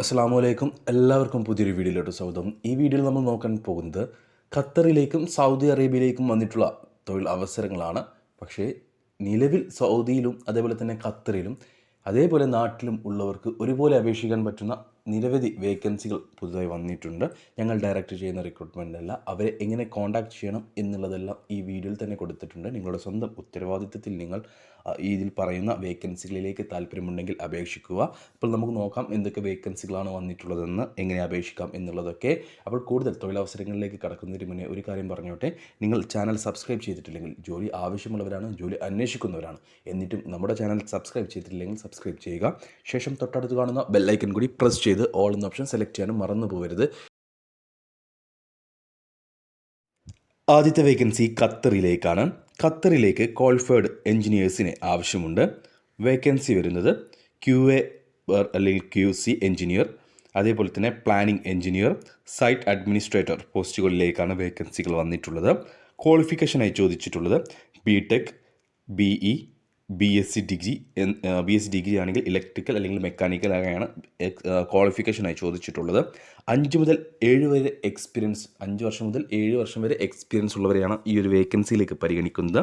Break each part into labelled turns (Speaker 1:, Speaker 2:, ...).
Speaker 1: അസ്സാം വലൈക്കും എല്ലാവർക്കും പുതിയൊരു വീഡിയോയിലോട്ട് സ്വാഗതം. ഈ വീഡിയോയിൽ നമ്മൾ നോക്കാൻ പോകുന്നത് ഖത്തറിലേക്കും സൗദി അറേബ്യയിലേക്കും വന്നിട്ടുള്ള തൊഴിൽ അവസരങ്ങളാണ്. പക്ഷേ നിലവിൽ സൗദിയിലും അതേപോലെ തന്നെ ഖത്തറിലും അതേപോലെ നാട്ടിലും ഉള്ളവർക്ക് ഒരുപോലെ അപേക്ഷിക്കാൻ പറ്റുന്ന നിരവധി വേക്കൻസികൾ പുതുതായി വന്നിട്ടുണ്ട്. ഞങ്ങൾ ഡയറക്റ്റ് ചെയ്യുന്ന റിക്രൂട്ട്മെന്റ് അല്ല. അവരെ എങ്ങനെ കോൺടാക്ട് ചെയ്യണം എന്നുള്ളതെല്ലാം ഈ വീഡിയോയിൽ തന്നെ കൊടുത്തിട്ടുണ്ട്. നിങ്ങളുടെ സ്വന്തം ഉത്തരവാദിത്വത്തിൽ നിങ്ങൾ ഇതിൽ പറയുന്ന വേക്കൻസികളിലേക്ക് താല്പര്യമുണ്ടെങ്കിൽ അപേക്ഷിക്കുക. അപ്പോൾ നമുക്ക് നോക്കാം എന്തൊക്കെ വേക്കൻസികളാണ് വന്നിട്ടുള്ളതെന്ന് എങ്ങനെ അപേക്ഷിക്കാം എന്നുള്ളതൊക്കെ. അപ്പോൾ കൂടുതൽ തൊഴിലവസരങ്ങളിലേക്ക് കടക്കുന്നതിന് മുന്നേ ഒരു കാര്യം പറഞ്ഞോട്ടെ. നിങ്ങൾ ചാനൽ സബ്സ്ക്രൈബ് ചെയ്തിട്ടില്ലെങ്കിൽ ജോലി ആവശ്യമുള്ളവരാണ് ജോലി അന്വേഷിക്കുന്നവരാണ്. എന്നിട്ടും നമ്മുടെ ചാനൽ സബ്സ്ക്രൈബ് ചെയ്തിട്ടില്ലെങ്കിൽ സബ്സ്ക്രൈബ് ചെയ്യുക. ശേഷം തൊട്ടടുത്ത് കാണുന്ന ബെല്ലൈക്കൻ കൂടി പ്രസ് ചെയ്ത് ഓൾ എന്ന ഓപ്ഷൻ സെലക്ട് ചെയ്യാനും മറന്നു പോകരുത് ആദ്യത്തെ വേക്കൻസി ഖത്തറിലേക്കാണ്. ഖത്തറിലേക്ക് ക്വാളിഫൈഡ് എൻജിനീയേഴ്സിന് ആവശ്യമുണ്ട്. വേക്കൻസി വരുന്നത് ക്യു എ അല്ലെങ്കിൽ ക്യു സി എഞ്ചിനീയർ അതേപോലെ തന്നെ പ്ലാനിംഗ് എഞ്ചിനീയർ സൈറ്റ് അഡ്മിനിസ്ട്രേറ്റർ പോസ്റ്റുകളിലേക്കാണ് വേക്കൻസികൾ വന്നിട്ടുള്ളത്. ക്വാളിഫിക്കേഷനായി ചോദിച്ചിട്ടുള്ളത് B tech B E B S C degree B S C degree ആണെങ്കിൽ ഇലക്ട്രിക്കൽ അല്ലെങ്കിൽ മെക്കാനിക്കൽ ആയാണ് ക്വാളിഫിക്കേഷനായി ചോദിച്ചിട്ടുള്ളത്. അഞ്ച് മുതൽ ഏഴ് വരെ എക്സ്പീരിയൻസ് അഞ്ച് വർഷം മുതൽ ഏഴ് വർഷം വരെ എക്സ്പീരിയൻസ് ഉള്ളവരെയാണ് ഈ ഒരു വേക്കൻസിയിലേക്ക് പരിഗണിക്കുന്നത്.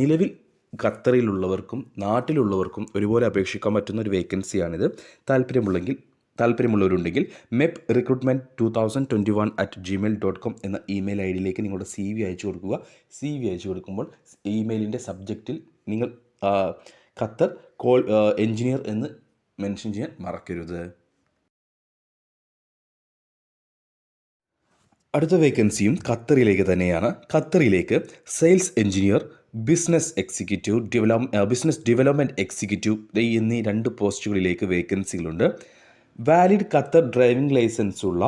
Speaker 1: നിലവിൽ ഖത്തറിലുള്ളവർക്കും നാട്ടിലുള്ളവർക്കും ഒരുപോലെ അപേക്ഷിക്കാൻ പറ്റുന്ന ഒരു വേക്കൻസിയാണിത് താല്പര്യമുള്ളെങ്കിൽ താല്പര്യമുള്ളവരുണ്ടെങ്കിൽ mep recruitment two thousand twenty one at Gmail dot com എന്ന ഇമെയിൽ ഐ ഡിയിലേക്ക് നിങ്ങളുടെ സി വി അയച്ചു കൊടുക്കുക. സി വി അയച്ചു കൊടുക്കുമ്പോൾ ഇമെയിലിന്റെ സബ്ജക്റ്റിൽ നിങ്ങൾ ഖത്തർ കോൾ എഞ്ചിനീയർ എന്ന് മെൻഷൻ ചെയ്യാൻ മറക്കരുത്. അടുത്ത വേക്കൻസിയും ഖത്തറിലേക്ക് തന്നെയാണ്. ഖത്തറിലേക്ക് sales engineer business executive develop business development executive എന്നീ രണ്ട് പോസ്റ്റുകളിലേക്ക് വേക്കൻസികളുണ്ട്. വാലിഡ് ഖത്തർ ഡ്രൈവിംഗ് ലൈസൻസ് ഉള്ള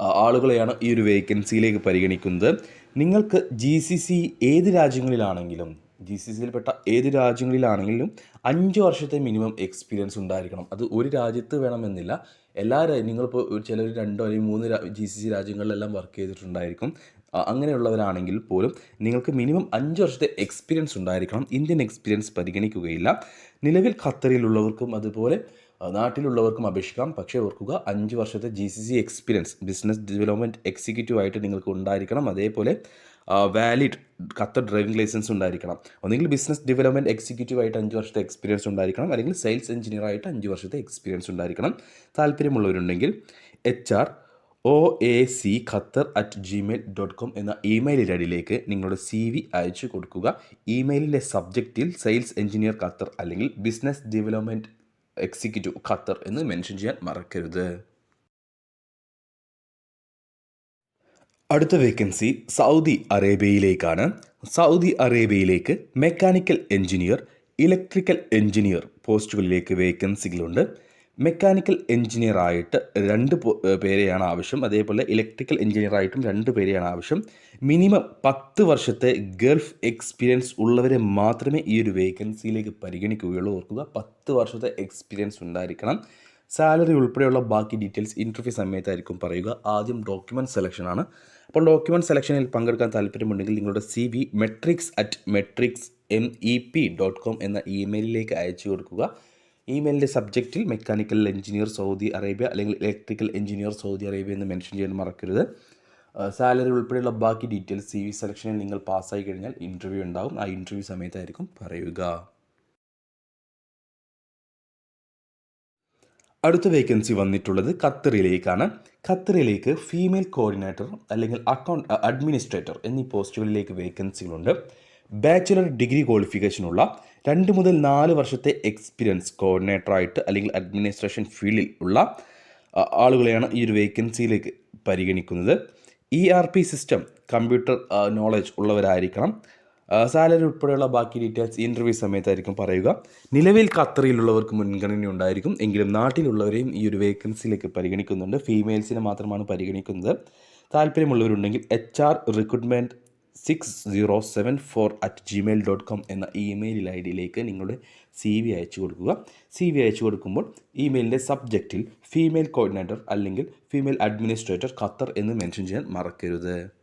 Speaker 1: ആളുകളെയാണ് ഈ ഒരു വേക്കൻസിയിലേക്ക് പരിഗണിക്കുന്നത്. നിങ്ങൾക്ക് ജി സി സി ഏത് രാജ്യങ്ങളിലാണെങ്കിലും ജി സി സിയിൽപ്പെട്ട ഏത് രാജ്യങ്ങളിലാണെങ്കിലും അഞ്ച് വർഷത്തെ മിനിമം എക്സ്പീരിയൻസ് ഉണ്ടായിരിക്കണം. അത് ഒരു രാജ്യത്ത് വേണമെന്നില്ല. എല്ലാ നിങ്ങളിപ്പോൾ ചിലർ രണ്ടോ അല്ലെങ്കിൽ മൂന്ന് ജി സി സി രാജ്യങ്ങളിലെല്ലാം വർക്ക് ചെയ്തിട്ടുണ്ടായിരിക്കും. അങ്ങനെയുള്ളവരാണെങ്കിൽ പോലും നിങ്ങൾക്ക് മിനിമം അഞ്ച് വർഷത്തെ എക്സ്പീരിയൻസ് ഉണ്ടായിരിക്കണം. ഇന്ത്യൻ എക്സ്പീരിയൻസ് പരിഗണിക്കുകയില്ല. നിലവിൽ ഖത്തറിലുള്ളവർക്കും അതുപോലെ നാട്ടിലുള്ളവർക്കും അപേക്ഷിക്കാം. പക്ഷേ ഓർക്കുക അഞ്ച് വർഷത്തെ G C C experience business development executive ആയിട്ട് നിങ്ങൾക്ക് ഉണ്ടായിരിക്കണം. അതേപോലെ വാലിഡ് ഖത്തർ ഡ്രൈവിംഗ് ലൈസൻസ് ഉണ്ടായിരിക്കണം. ഒന്നെങ്കിൽ ബിസിനസ് ഡെവലപ്മെന്റ് എക്സിക്യൂട്ടീവ് ആയിട്ട് അഞ്ച് വർഷത്തെ എക്സ്പീരിയൻസ് ഉണ്ടായിരിക്കണം. അല്ലെങ്കിൽ സെയിൽസ് എഞ്ചിനീയർ ആയിട്ട് അഞ്ച് വർഷത്തെ എക്സ്പീരിയൻസ് ഉണ്ടായിരിക്കണം. താല്പര്യമുള്ളവരുണ്ടെങ്കിൽ H R O A C Qatar at Gmail dot com എന്ന ഇമെയിൽ ഐഡിയിലേക്ക് നിങ്ങളുടെ സി വി അയച്ചു കൊടുക്കുക. ഇമെയിലിന്റെ സബ്ജക്റ്റിൽ സെയിൽസ് എഞ്ചിനീയർ ഖത്തർ അല്ലെങ്കിൽ ബിസിനസ് ഡെവലപ്മെന്റ് എക്സിക്യൂട്ടീവ് ഖത്തർ എന്ന് മെൻഷൻ ചെയ്യാൻ മറക്കരുത്. അടുത്ത വേക്കൻസി സൗദി അറേബ്യയിലേക്കാണ്. സൗദി അറേബ്യയിലേക്ക് മെക്കാനിക്കൽ എഞ്ചിനീയർ ഇലക്ട്രിക്കൽ എഞ്ചിനീയർ പോസ്റ്റുകളിലേക്ക് വേക്കൻസികളുണ്ട് മെക്കാനിക്കൽ എഞ്ചിനീയർ ആയിട്ട് രണ്ട് പേരെയാണ് ആവശ്യം. അതേപോലെ ഇലക്ട്രിക്കൽ എഞ്ചിനീയർ ആയിട്ടും രണ്ട് പേരെയാണ് ആവശ്യം. മിനിമം പത്ത് വർഷത്തെ ഗൾഫ് എക്സ്പീരിയൻസ് ഉള്ളവരെ മാത്രമേ ഈ ഒരു വേക്കൻസിയിലേക്ക് പരിഗണിക്കുകയുള്ളൂ. ഓർക്കുക പത്ത് വർഷത്തെ എക്സ്പീരിയൻസ് ഉണ്ടായിരിക്കണം. സാലറി ഉൾപ്പെടെയുള്ള ബാക്കി ഡീറ്റെയിൽസ് ഇന്റർവ്യൂ സമയത്തായിരിക്കും പറയുക. ആദ്യം ഡോക്യുമെന്റ് സെലക്ഷനാണ് അപ്പോൾ ഡോക്യുമെന്റ് സെലക്ഷനിൽ പങ്കെടുക്കാൻ താല്പര്യമുണ്ടെങ്കിൽ നിങ്ങളുടെ C V metrics at metrics M E P dot com എന്ന ഇമെയിലിലേക്ക് അയച്ചു കൊടുക്കുക. ഇമെയിലിന്റെ സബ്ജക്റ്റിൽ മെക്കാനിക്കൽ എഞ്ചിനീയർ സൗദി അറേബ്യ അല്ലെങ്കിൽ ഇലക്ട്രിക്കൽ എഞ്ചിനീയർ സൗദി അറേബ്യ എന്ന് മെൻഷൻ ചെയ്യാൻ മറക്കരുത്. സാലറി ഉൾപ്പെടെയുള്ള ബാക്കി ഡീറ്റെയിൽസ് സി വി സെലക്ഷനിൽ നിങ്ങൾ പാസ്സായി കഴിഞ്ഞാൽ ഇന്റർവ്യൂ ഉണ്ടാകും ആ ഇന്റർവ്യൂ സമയത്തായിരിക്കും പറയുക. അടുത്ത വേക്കൻസി വന്നിട്ടുള്ളത് ഖത്തറിലേക്കാണ്. ഖത്തറിലേക്ക് ഫീമെയിൽ കോർഡിനേറ്റർ അല്ലെങ്കിൽ അക്കൗണ്ട് അഡ്മിനിസ്ട്രേറ്റർ എന്നീ പോസ്റ്റുകളിലേക്ക് വേക്കൻസികളുണ്ട് ബാച്ചുലർ ഡിഗ്രി ക്വാളിഫിക്കേഷനുള്ള രണ്ട് മുതൽ നാല് വർഷത്തെ എക്സ്പീരിയൻസ് കോർഡിനേറ്ററായിട്ട് അല്ലെങ്കിൽ അഡ്മിനിസ്ട്രേഷൻ ഫീൽഡിൽ ഉള്ള ആളുകളെയാണ് ഈ ഒരു വേക്കൻസിയിലേക്ക് പരിഗണിക്കുന്നത്. E R P system computer knowledge ഉള്ളവരായിരിക്കണം. Salary ഉൾപ്പെടെയുള്ള ബാക്കി ഡീറ്റെയിൽസ് ഇന്റർവ്യൂ സമയത്തായിരിക്കും പറയുക. നിലവിൽ ഖത്തറിയിലുള്ളവർക്ക് മുൻഗണന ഉണ്ടായിരിക്കും. എങ്കിലും നാട്ടിലുള്ളവരെയും ഈ ഒരു വേക്കൻസിയിലേക്ക് പരിഗണിക്കുന്നുണ്ട്. ഫീമെയിൽസിനെ മാത്രമാണ് പരിഗണിക്കുന്നത്. താല്പര്യമുള്ളവരുണ്ടെങ്കിൽ H R recruitment six zero seven four at Gmail dot com എന്ന ഇമെയിൽ ഐ ഡിയിലേക്ക് നിങ്ങളുടെ സി വി അയച്ചു കൊടുക്കുക. സി വി അയച്ചു കൊടുക്കുമ്പോൾ ഇമെയിലിന്റെ സബ്ജക്റ്റിൽ ഫീമെയിൽ കോർഡിനേറ്റർ അല്ലെങ്കിൽ ഫീമെയിൽ അഡ്മിനിസ്ട്രേറ്റർ ഖത്തർ എന്ന് മെൻഷൻ ചെയ്യാൻ മറക്കരുത്.